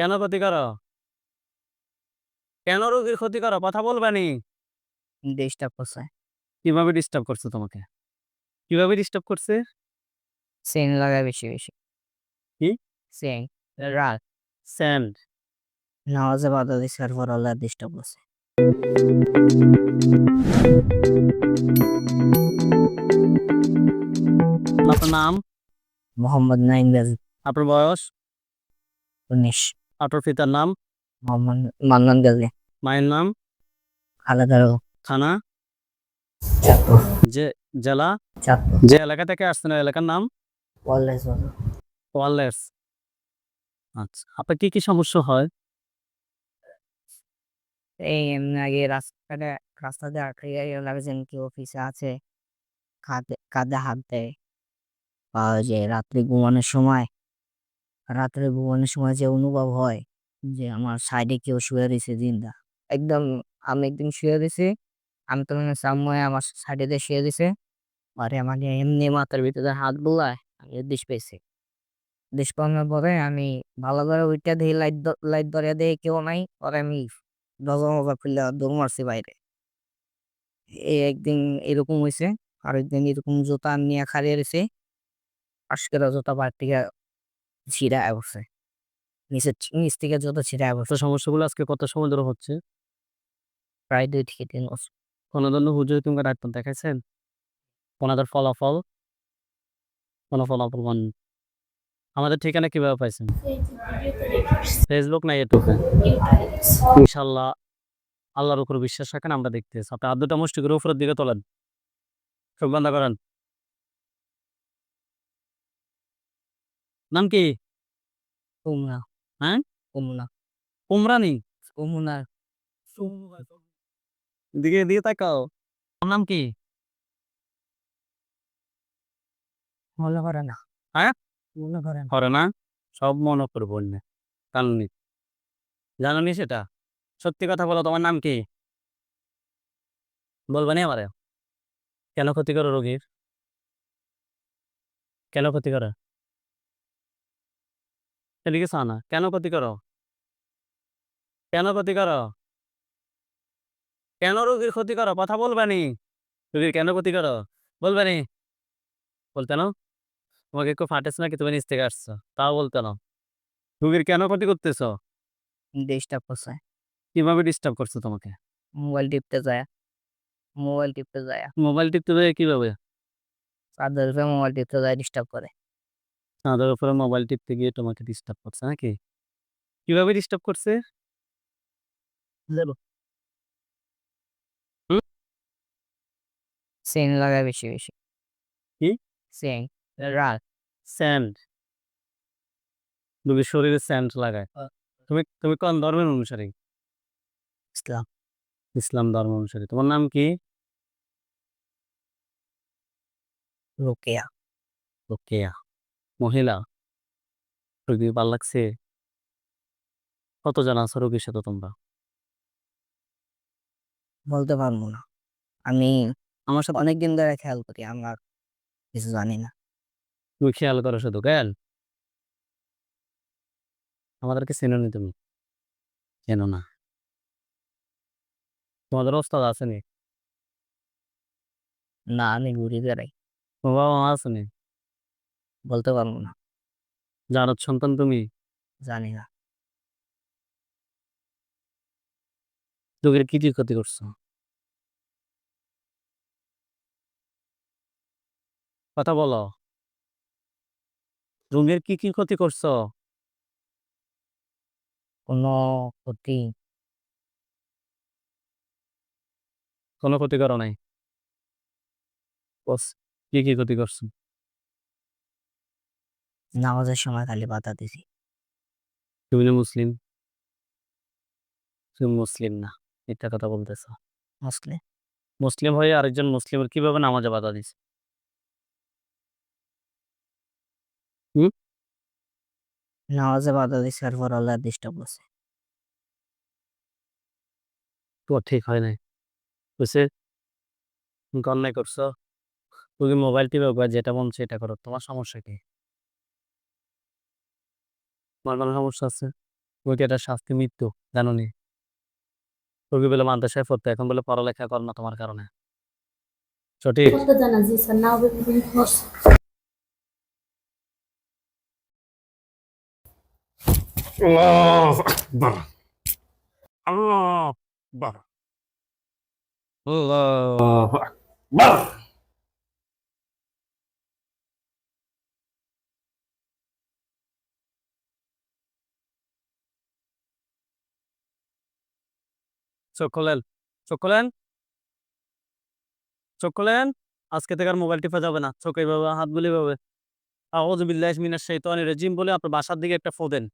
কেন ক্ষতি করো? কেন রোগীর ক্ষতি করো? কথা বলবানি ডিস্টার্ব করছে। কীভাবে ডিস্টার্ব করছে তোমাকে? কীভাবে ডিস্টার্ব করছে? সেন লাগায় বেশি বেশি। কি? সেন রাত স্যান্ড নামাজে বাধা দিছে আর পর আল্লাহ ডিস্টার্ব করছে। আপনার নাম? মোহাম্মদ গাজী আপনার বয়স? উনিশ। আপনার পিতার নাম? মান্নান গাজী। মায়ের নাম? খালেদা থানা? যে জেলা? যে এলাকা থেকে আসছেন এলাকার নাম? ওয়ারলেস আচ্ছা আপনার কি কি সমস্যা হয়? এই আগে রাস্তাটা রাস্তাতে আটকে লাগছেন কি অফিসে আছে কাঁধে কাঁধে হাত দেয়। বা যে রাত্রে ঘুমানোর সময় রাত্রে ঘুমানোর সময় যে অনুভব হয় যে আমার সাইডে কেউ শুয়ে রয়েছে জিন্দা একদম আমি একদিন শুয়ে দিছি আমি তো মনে সাময় আমার সাইডে দিয়ে শুয়ে দিছে পরে আমার এমনি মাথার ভিতরে হাত বোলায় আমি দিশ পেয়েছি। দিশ পাওয়ার পরে আমি ভালো করে উইটা দিয়ে লাইট লাইট ধরে দিয়ে কেউ নাই, পরে আমি দরজা মজা খুললে দৌড় মারছি বাইরে। এই একদিন এরকম হয়েছে, আরেকদিন এরকম জুতা নিয়ে খাড়িয়ে রয়েছে আজকের জুতা বাইর থেকে ছিঁড়া বসে নিচের নিচ থেকে যত ছিঁড়া বসে তো সমস্যাগুলো আজকে কত সময় ধরে হচ্ছে? প্রায় দুই থেকে তিন বছর। কোনো ধরনের হুজুর তুমি ডাক্তার দেখাইছেন? ওনাদের ফলাফল? কোনো ফলাফল পান আমাদের ঠিকানা কীভাবে পাইছেন? ফেসবুক না ইউটিউবে ইনশাল্লাহ আল্লাহর উপর বিশ্বাস রাখেন আমরা দেখতে আপনি আর দুটা মুষ্টি করে উপরের দিকে তোলেন। চোখ বন্ধ করেন। নাম কি? কুমনা হ্যাঁ? দিকে তাকাও। নাম কি? মনে করে না হ্যাঁ? মনে করে না করে না সব মনে করে বললে। কারণ জানো নি সেটা? সত্যি কথা বলো তোমার নাম কি? বলবে না আমারে। কেন ক্ষতি করো রোগীর? কেন ক্ষতি করো? এদিকে না। কেন ক্ষতি করো? কেন ক্ষতি করো? কেন রোগীর ক্ষতি করো? কথা বলবে নি। রোগীর কেন ক্ষতি করো? বলবে নি। বলতে না তোমাকে একটু ফাটেছে নাকি? তুমি নিচ থেকে আসছো। তাও বলতে না রোগীর কেন ক্ষতি করতেছো? ডিস্টার্ব করছে। কীভাবে ডিস্টার্ব করছ তোমাকে? মোবাইল টিপতে যায়। মোবাইল টিপতে যায়। মোবাইল টিপতে দেয় কীভাবে? চার্জার মোবাইল টিপতে যায় ডিস্টার্ব করে। তাদের উপরে মোবাইল টিপতে গিয়ে তোমাকে ডিস্টার্ব করছে নাকি? কীভাবে ডিস্টার্ব করছে? সেন লাগায় বেশি বেশি। কি? সেন রাত স্যান্ড রোগীর শরীরে স্যান্ড লাগায়। তুমি তুমি কোন ধর্মের অনুসারী? ইসলাম। ইসলাম ধর্ম অনুসারী। তোমার নাম কি? রোকেয়া। রোকেয়া। মহিলা রোগী ভালো লাগছে। কত জন আছো রোগীর সাথে তোমরা? বলতে পারব না। আমি আমার সাথে অনেক দিন ধরে খেয়াল করি আমার কিছু জানি না। তুমি খেয়াল করো শুধু খেয়াল? আমাদেরকে চেনো নি তুমি? চেনো না। তোমাদের ওস্তাদ আসেনি না? আমি ঘুরি বেড়াই। তোমার বাবা মা আসেনি বলতে পারব না। জানত সন্তান তুমি? জানি না। রোগীর কি কি ক্ষতি করছ? কথা বলো। রোগীর কি কি ক্ষতি করছ? কোনো ক্ষতি। কোনো ক্ষতি করো নাই? বস, কি কি ক্ষতি করছ? নামাজের সময় খালি বাধা দিছি। তুমি না মুসলিম। তুমি মুসলিম না মিথ্যা কথা বলতেছ। মুসলিম। মুসলিম হয়ে আরেকজন মুসলিমের কীভাবে নামাজে বাধা দিছে? নামাজে বাধা দিছি আর পর আল্লাহ ডিস্টার্ব করছে। তো ঠিক হয় নাই। বুঝছে? অন্যায় করছ। তুমি মোবাইল টিপে যেটা মন সেটা করো। তোমার সমস্যা কি? তোমার কোনো সমস্যা আছে? ওইটা একটা শাস্তি মৃত্যু? জানো নি তোকে বলে মাদ্রাসায় পড়তে এখন বলে পড়ালেখা কর না তোমার কারণে। সঠিক? কত জানা জি খোলেন চোখ খোলেন আজকে থেকে আর মোবাইল টিপা যাবে না। চোখ এইভাবে হাত বলে এইভাবে। আউযু বিল্লাহি মিনাশ শাইতানির রাজিম বলে আপনার বাসার দিকে একটা ফো দেন।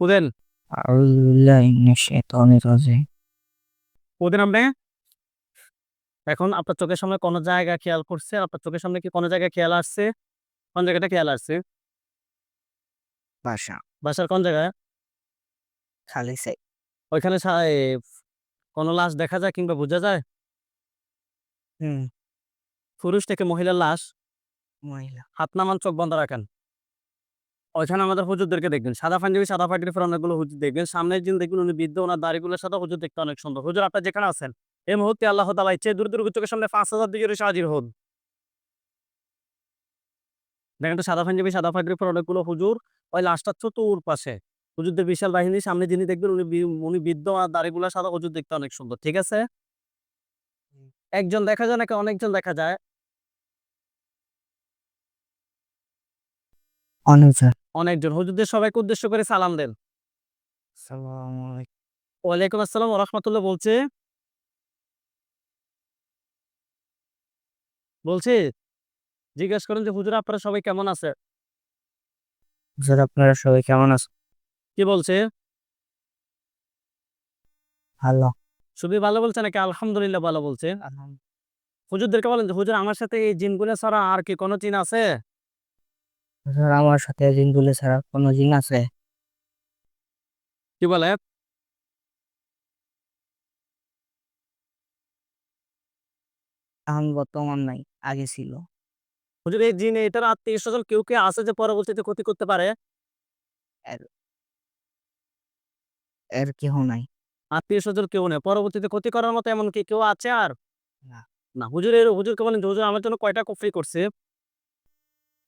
ফো দেন। আউযু মিনাশ শাইতানির রাজিম। ফো দেন আপনি। এখন আপনার চোখের সামনে কোনো জায়গা খেয়াল করছে? আপনার চোখের সামনে কি কোনো জায়গায় খেয়াল আসছে? কোন জায়গাটা খেয়াল আসছে? বাসা। বাসার কোন জায়গায়? খালি সাই ওইখানে কোনো লাশ দেখা যায় কিংবা বোঝা যায়? হুম। পুরুষ থেকে মহিলার লাশ মহিলা। হাত নামান চোখ বন্ধ রাখেন। ওইখানে আমাদের হুজুরদেরকে দেখবেন। সাদা পাঞ্জাবি সাদা পাটির পর অনেকগুলো হুজুর দেখবেন। সামনের দিন দেখবেন উনি বৃদ্ধ ওনার দাড়িগুলোর সাথে হুজুর দেখতে অনেক সুন্দর। হুজুর আপনার যেখানে আছেন এই মুহূর্তে আল্লাহ তালা ইচ্ছে দূর দূর চোখের সামনে পাঁচ হাজার দিকে হাজির হন। দেখেন তো সাদা পাঞ্জাবি সাদা পাটির পর অনেকগুলো হুজুর ওই লাশটার চতুর পাশে। হুজুরদের বিশাল বাহিনী সামনে যিনি দেখবেন উনি উনি বৃদ্ধ আর দাড়িগুলোর সাথে হুজুর দেখতে অনেক সুন্দর ঠিক আছে? একজন দেখা যায় নাকি অনেকজন দেখা যায়? অনেকজন। হুজুরদের সবাইকে উদ্দেশ্য করে সালাম দেন। ওয়ালাইকুম আসসালাম রহমতুল্লাহ বলছে। বলছে জিজ্ঞেস করেন যে হুজুর আপনারা সবাই কেমন আছে? হুজুর আপনারা সবাই কেমন আছেন? কি বলছে? ভালো। শুধু ভালো বলছে নাকি? আলহামদুলিল্লাহ ভালো বলছে। হুজুরদেরকে বলেন যে হুজুর আমার সাথে এই জিনগুলো ছাড়া আর কি কোনো চিন আছে? হুজুর আমার সাথে জিনগুলো ছাড়া কোনো জিন আছে? কি বলে? এখন বর্তমান নাই আগে ছিল। হুজুর এই জিন এটার আত্মীয় স্বজন কেউ কেউ আছে যে পরবর্তীতে ক্ষতি করতে পারে? এর কেহ নাই। আত্মীয় স্বজন কেউ নেই। পরবর্তীতে ক্ষতি করার মতো এমন কি কেউ আছে আর? না। হুজুর এর হুজুরকে বলেন হুজুর আমার জন্য কয়টা কফি করছে?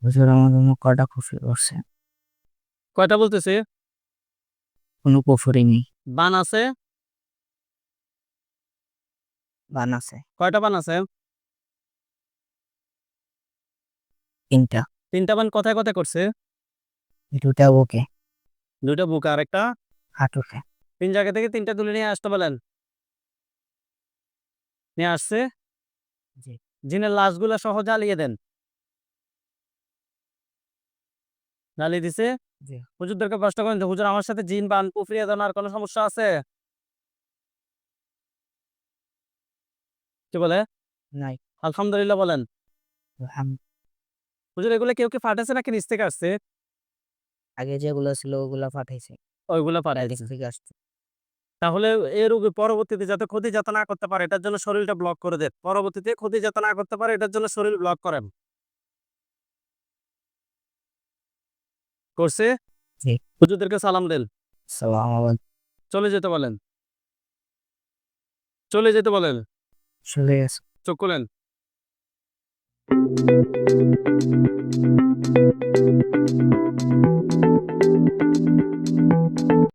হুজুর আমার জন্য কটা খুশি করছে? কয়টা বলতেছে? কোনো পুকুরি নেই। বান আছে? বান আছে। কয়টা বান আছে? তিনটা। তিনটা বান কথায় কথায় করছে? দুটা বুকে। দুইটা বুক আর একটা হাঁটুতে। তিন জায়গা থেকে তিনটা তুলে নিয়ে আসতে বলেন। নিয়ে আসছে। জিনের লাশগুলা সহ জ্বালিয়ে দেন। জ্বালিয়ে দিছে। হুজুরদেরকে প্রশ্ন করেন হুজুর আমার সাথে জিন বান পুফরিয়ে দেন আর কোনো সমস্যা আছে? কি বলে? নাই। আলহামদুলিল্লাহ বলেন। হুজুর এগুলো কেউ কি ফাটেছে নাকি নিচ থেকে আসছে? আগে যেগুলো ছিল ওগুলা পাঠাইছে ওইগুলো পাঠাইছে থেকে আসছে। তাহলে এই রোগী পরবর্তীতে যাতে ক্ষতি যাতে না করতে পারে এটার জন্য শরীরটা ব্লক করে দেন পরবর্তীতে ক্ষতি যাতে না করতে পারে এটার জন্য শরীর ব্লক করেন করছে? হুজুরদেরকে সালাম দেন। সালাম চলে যেতে বলেন। চলে যেতে বলেন। চলে গেছে। চোখ খুলেন।